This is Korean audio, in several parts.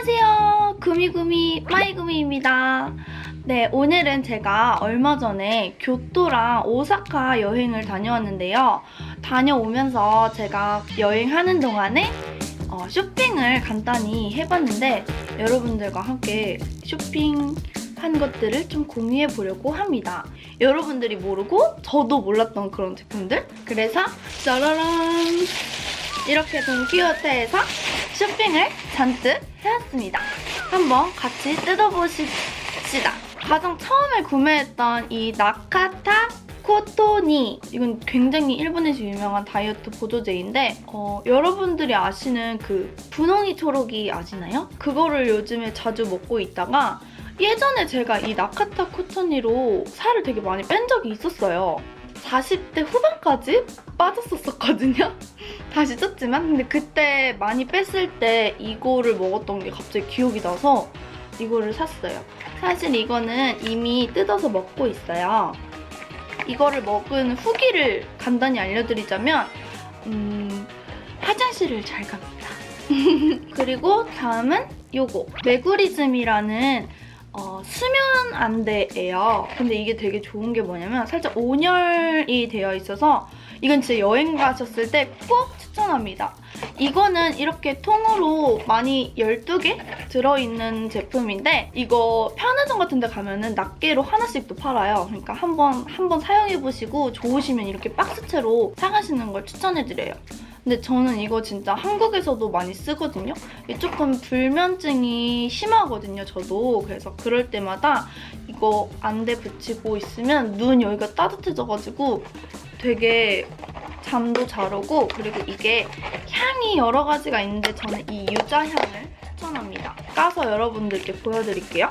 안녕하세요. 구미구미 마이구미입니다. 네, 오늘은 제가 얼마 전에 교토랑 오사카 여행을 다녀왔는데요. 다녀오면서 제가 여행하는 동안에 어, 쇼핑을 간단히 해봤는데 여러분들과 함께 쇼핑 한 것들을 좀 공유해 보려고 합니다. 여러분들이 모르고 저도 몰랐던 그런 제품들. 그래서 짜라란 이렇게 돈키호테에서 쇼핑을 잔뜩 해왔습니다. 한번 같이 뜯어보십시다. 가장 처음에 구매했던 이 나카타 코토니 이건 굉장히 일본에서 유명한 다이어트 보조제인데 어, 여러분들이 아시는 그 분홍이 초록이 아시나요? 그거를 요즘에 자주 먹고 있다가 예전에 제가 이 나카타 코토니로 살을 되게 많이 뺀 적이 있었어요. 40대 후반까지 빠졌었거든요. 다시 쪘지만 근데 그때 많이 뺐을 때 이거를 먹었던 게 갑자기 기억이 나서 이거를 샀어요. 사실 이거는 이미 뜯어서 먹고 있어요. 이거를 먹은 후기를 간단히 알려드리자면 음, 화장실을 잘 갑니다. 그리고 다음은 요거 메구리즘이라는 어, 수면 안대예요. 근데 이게 되게 좋은 게 뭐냐면 살짝 온열이 되어 있어서 이건 진짜 여행 가셨을 때 꼭 추천합니다. 이거는 이렇게 통으로 많이 12개 들어있는 제품인데 이거 편의점 같은 데 가면은 낱개로 하나씩 또 팔아요. 그러니까 한번 한번 사용해 보시고 좋으시면 이렇게 박스채로 사가시는 걸 추천해 드려요. 근데 저는 이거 진짜 한국에서도 많이 쓰거든요. 조금 불면증이 심하거든요, 저도. 그래서 그럴 때마다 이거 안대 붙이고 있으면 눈 여기가 따뜻해져가지고 되게 잠도 잘 오고 그리고 이게 향이 여러 가지가 있는데 저는 이 유자향을 추천합니다. 까서 여러분들께 보여드릴게요.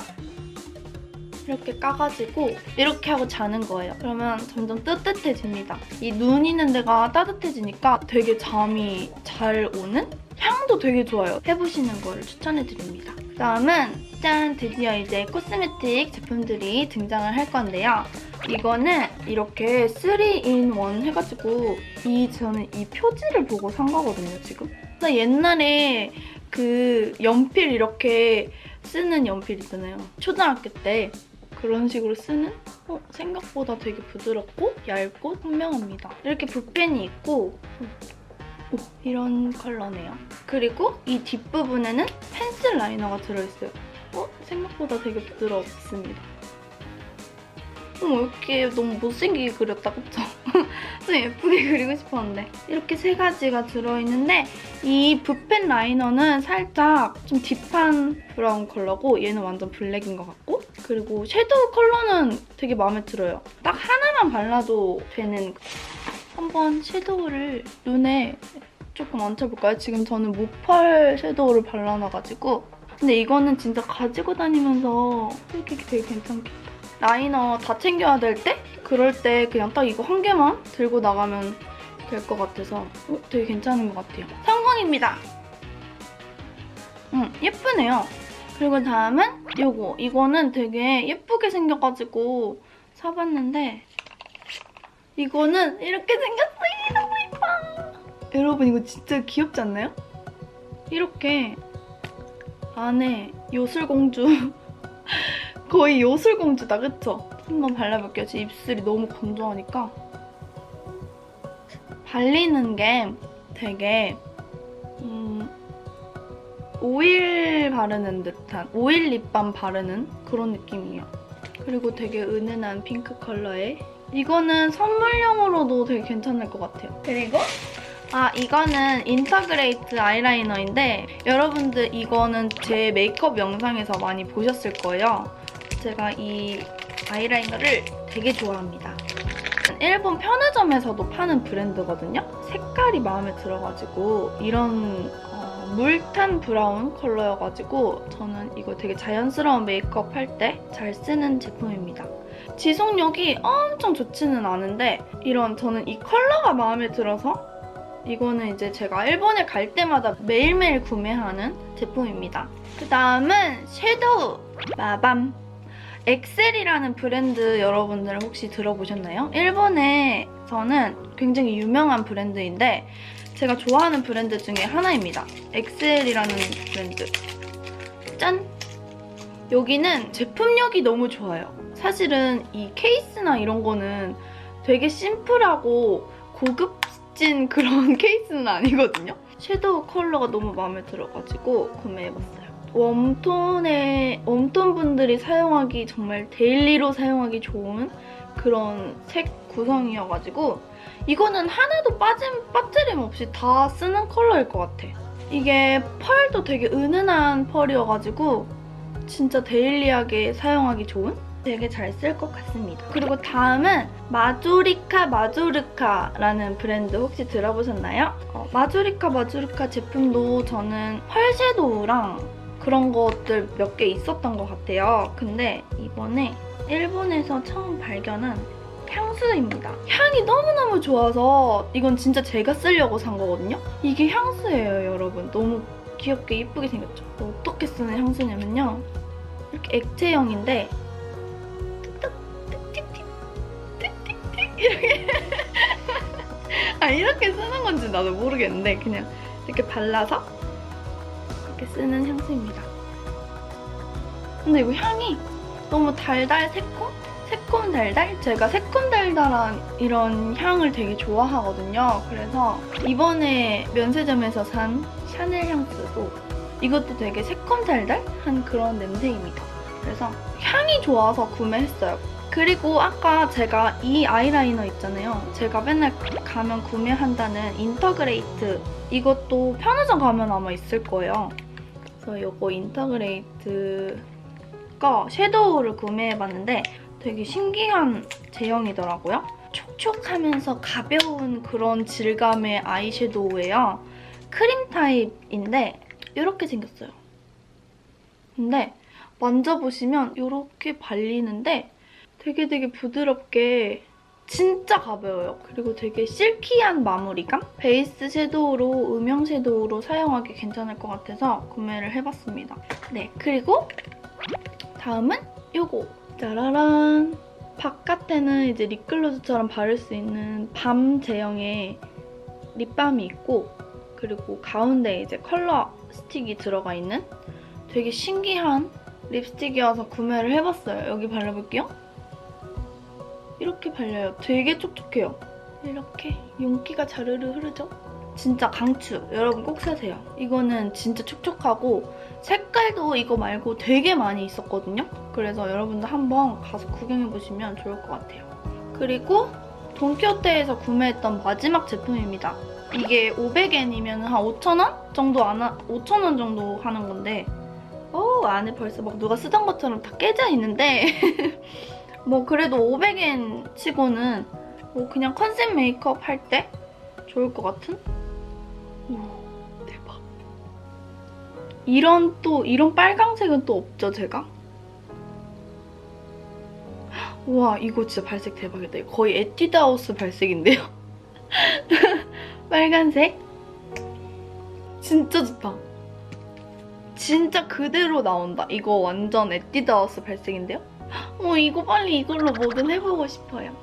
이렇게 까가지고 이렇게 하고 자는 거예요. 그러면 점점 뜨뜻해집니다. 이 눈 있는 데가 따뜻해지니까 되게 잠이 잘 오는? 향도 되게 좋아요. 해보시는 걸 추천해드립니다. 다음은 짠! 드디어 이제 코스메틱 제품들이 등장을 할 건데요. 이거는 이렇게 3in1 해가지고 이 저는 이 표지를 보고 산 거거든요, 지금. 나 옛날에 그 연필 이렇게 쓰는 연필 있잖아요. 초등학교 때 그런 식으로 쓰는 어, 생각보다 되게 부드럽고 얇고 선명합니다. 이렇게 붓펜이 있고 오, 이런 컬러네요. 그리고 이 뒷부분에는 펜슬 라이너가 들어있어요. 어, 생각보다 되게 부드럽습니다. 어머 이렇게 너무 못생기게 그렸다 그쵸? 좀 예쁘게 그리고 싶었는데 이렇게 세 가지가 들어있는데 이 붓펜 라이너는 살짝 좀 딥한 브라운 컬러고 얘는 완전 블랙인 것 같고 그리고 섀도우 컬러는 되게 마음에 들어요 딱 하나만 발라도 되는 한번 섀도우를 눈에 조금 얹혀볼까요? 지금 저는 모펄 섀도우를 발라놔가지고 근데 이거는 진짜 가지고 다니면서 이렇게 되게 괜찮겠다 라이너 다 챙겨야 될 때? 그럴 때 그냥 딱 이거 한 개만 들고 나가면 될 것 같아서 어, 되게 괜찮은 것 같아요. 성공입니다. 음, 예쁘네요. 그리고 다음은 요거. 이거는 되게 예쁘게 생겨가지고 사봤는데 이거는 이렇게 생겼어요. 너무 예뻐. 여러분 이거 진짜 귀엽지 않나요? 이렇게 안에 요술공주 거의 요술공주다 그쵸? 한번 발라볼게요. 제 입술이 너무 건조하니까 발리는 게 되게 음, 오일 바르는 듯한 오일 립밤 바르는 그런 느낌이에요. 그리고 되게 은은한 핑크 컬러에 이거는 선물용으로도 되게 괜찮을 것 같아요. 그리고 아 이거는 인터그레이트 아이라이너인데 여러분들 이거는 제 메이크업 영상에서 많이 보셨을 거예요. 제가 이 아이라이너를 되게 좋아합니다. 일본 편의점에서도 파는 브랜드거든요. 색깔이 마음에 들어가지고 이런 어, 물탄 브라운 컬러여가지고 저는 이거 되게 자연스러운 메이크업 할 때 잘 쓰는 제품입니다. 지속력이 엄청 좋지는 않은데 이런 저는 이 컬러가 마음에 들어서 이거는 이제 제가 일본에 갈 때마다 매일매일 구매하는 제품입니다. 그 다음은 섀도우 마밤 엑셀이라는 브랜드 여러분들 혹시 들어보셨나요? 일본에서는 굉장히 유명한 브랜드인데 제가 좋아하는 브랜드 중에 하나입니다. 엑셀이라는 브랜드. 짠! 여기는 제품력이 너무 좋아요. 사실은 이 케이스나 이런 거는 되게 심플하고 고급진 그런 케이스는 아니거든요. 섀도우 컬러가 너무 마음에 들어가지고 구매해봤어요. 웜톤의 웜톤 분들이 사용하기 정말 데일리로 사용하기 좋은 그런 색 구성이어가지고 이거는 하나도 빠짐 빠뜨림 없이 다 쓰는 컬러일 것 같아. 이게 펄도 되게 은은한 펄이어가지고 진짜 데일리하게 사용하기 좋은 되게 잘 쓸 것 같습니다. 그리고 다음은 마조리카 마조르카라는 브랜드 혹시 들어보셨나요? 어, 마조리카 마조르카 제품도 저는 펄 섀도우랑 그런 것들 몇 개 있었던 것 같아요. 근데 이번에 일본에서 처음 발견한 향수입니다. 향이 너무너무 좋아서 이건 진짜 제가 쓰려고 산 거거든요. 이게 향수예요, 여러분. 너무 귀엽게 예쁘게 생겼죠? 어떻게 쓰는 향수냐면요. 이렇게 액체형인데 이렇게 아 이렇게 쓰는 건지 나도 모르겠는데 그냥 이렇게 발라서 이렇게 쓰는 향수입니다. 근데 이거 향이 너무 달달 새콤? 새콤 달달? 제가 새콤 달달한 이런 향을 되게 좋아하거든요. 그래서 이번에 면세점에서 산 샤넬 향수도 이것도 되게 새콤 달달한 그런 냄새입니다. 그래서 향이 좋아서 구매했어요. 그리고 아까 제가 이 아이라이너 있잖아요. 제가 맨날 가면 구매한다는 인터그레이트 이것도 편의점 가면 아마 있을 거예요. 그래서 이거 인터그레이트 거 섀도우를 구매해봤는데 되게 신기한 제형이더라고요. 촉촉하면서 가벼운 그런 질감의 아이섀도우예요. 크림 타입인데 이렇게 생겼어요. 근데 만져보시면 이렇게 발리는데 되게 되게 부드럽게 진짜 가벼워요. 그리고 되게 실키한 마무리감? 베이스 섀도우로 음영 섀도우로 사용하기 괜찮을 것 같아서 구매를 해봤습니다. 네, 그리고 다음은 요거 짜라란 바깥에는 이제 립글로즈처럼 바를 수 있는 밤 제형의 립밤이 있고 그리고 가운데 이제 컬러 스틱이 들어가 있는 되게 신기한 립스틱이어서 구매를 해봤어요. 여기 발라볼게요. 이렇게 발려요. 되게 촉촉해요. 이렇게 윤기가 자르르 흐르죠? 진짜 강추. 여러분 꼭 사세요. 이거는 진짜 촉촉하고 색깔도 이거 말고 되게 많이 있었거든요. 그래서 여러분들 한번 가서 구경해보시면 좋을 것 같아요. 그리고 돈키호테에서 구매했던 마지막 제품입니다. 이게 500엔이면 한 5,000원 정도 안 하, 5,000원 정도 하는 건데 어 안에 벌써 막 누가 쓰던 것처럼 다 깨져 있는데 뭐 그래도 500엔 치고는 뭐 그냥 컨셉 메이크업 할 때 좋을 것 같은? 오 대박 이런 또 이런 빨강색은 또 없죠 제가? 와 이거 진짜 발색 대박이다 거의 에뛰드하우스 발색인데요? 빨간색 진짜 좋다 진짜 그대로 나온다 이거 완전 에뛰드하우스 발색인데요? 어 이거 빨리 이걸로 뭐든 해보고 싶어요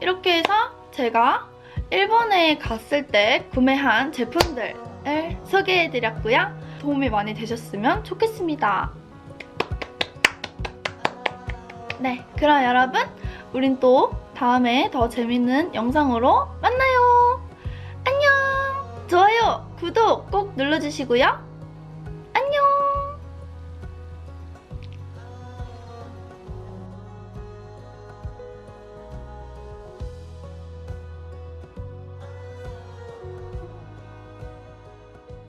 이렇게 해서 제가 일본에 갔을 때 구매한 제품들을 소개해드렸고요 도움이 많이 되셨으면 좋겠습니다 네, 그럼 여러분, 우린 또 다음에 더 재밌는 영상으로 만나요. 안녕! 좋아요, 구독 꼭 눌러주시고요.